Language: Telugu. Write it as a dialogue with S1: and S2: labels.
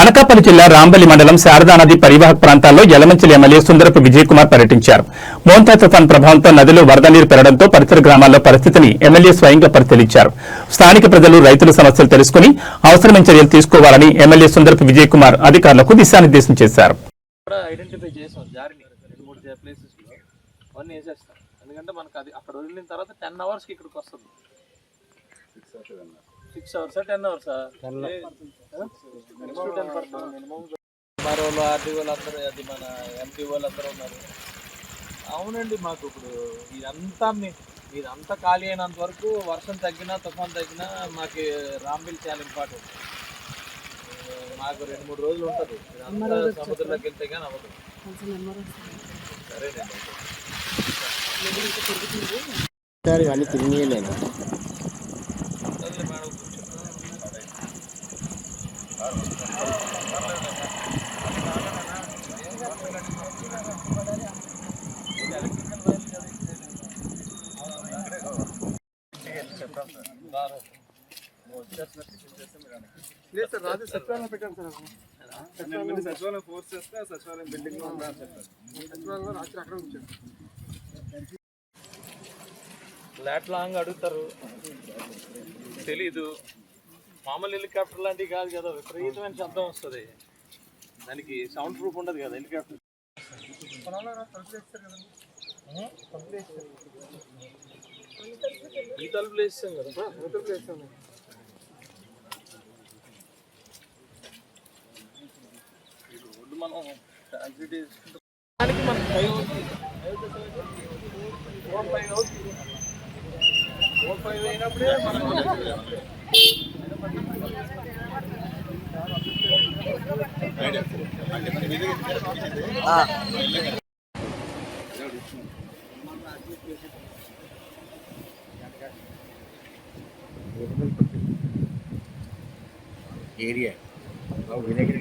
S1: అనకాపల్లి జిల్లా రాంబలి మండలం శారదా నది పరివాహక ప్రాంతాల్లో యలమంచిలి ఎమ్మెల్యే సుందరపు విజయ్ కుమార్ పర్యటించారు. మోంతా తుఫాన్ ప్రభావంతో నదిలో వరద నీరు పెరగడంతో పరిసర గ్రామాల్లో పరిస్థితిని ఎమ్మెల్యే స్వయంగా పరిశీలించారు. స్థానిక ప్రజలు రైతుల సమస్యలు తెలుసుకుని అవసరమైన చర్యలు తీసుకోవాలని ఎమ్మెల్యే సుందరపు విజయ్ కుమార్ అధికారులకు దిశానిర్దేశం చేశారు.
S2: ఎందుకంటే మనకు అది అక్కడ వదిలిన తర్వాత టెన్ ఇక్కడికి వస్తుంది. సిక్స్ అవర్స్ టెన్ అవర్స్ మరో ఆర్టీ వాళ్ళు అందరూ అది మన ఎంపీ వాళ్ళు అందరూ ఉన్నారు అవునండి మాకు ఇప్పుడు ఇదంతా మీ- ఇదంతా ఖాళీ అయినంత వరకు వర్షం తగ్గినా తుఫాన్ తగ్గినా మాకు రాంబిల్ చాలా ఇంపార్టెంట్ మాకు రెండు మూడు రోజులు ఉంటుంది. ఇదంతా సముద్రంలోకి వెళ్తే కానీ అవ్వదు. సరేనండి
S3: ఇవన్నీ తిరిగియలేదు
S2: సర్లే మేడం
S4: సచివాలయం ఫోర్స్ చేస్తే సచివాలయం బిల్డింగ్లో ఉందా అని చెప్పారు రాత్రి అక్కడ ఉంచారు.
S2: ఫ్లాట్ లాంగ్ అడుగుతారు. తెలీదు. మామూలు హెలికాప్టర్ లాంటివి కాదు కదా విపరీతమైన శబ్దం వస్తుంది. దానికి సౌండ్ ప్రూఫ్ ఉండదు కదా హెలికాప్టర్. ఈ తలుపులు వేస్తాం కదా? రోడ్డు మనం ట్రాన్సిట్ చేసుకుంటే దానికి మనకి ఫైవ్ అవుతుంది ఫోర్ ఫైవ్ అవుతుంది ఫోర్ ఫైవ్ అయినప్పుడే మనం
S3: ఏరియా వినగర్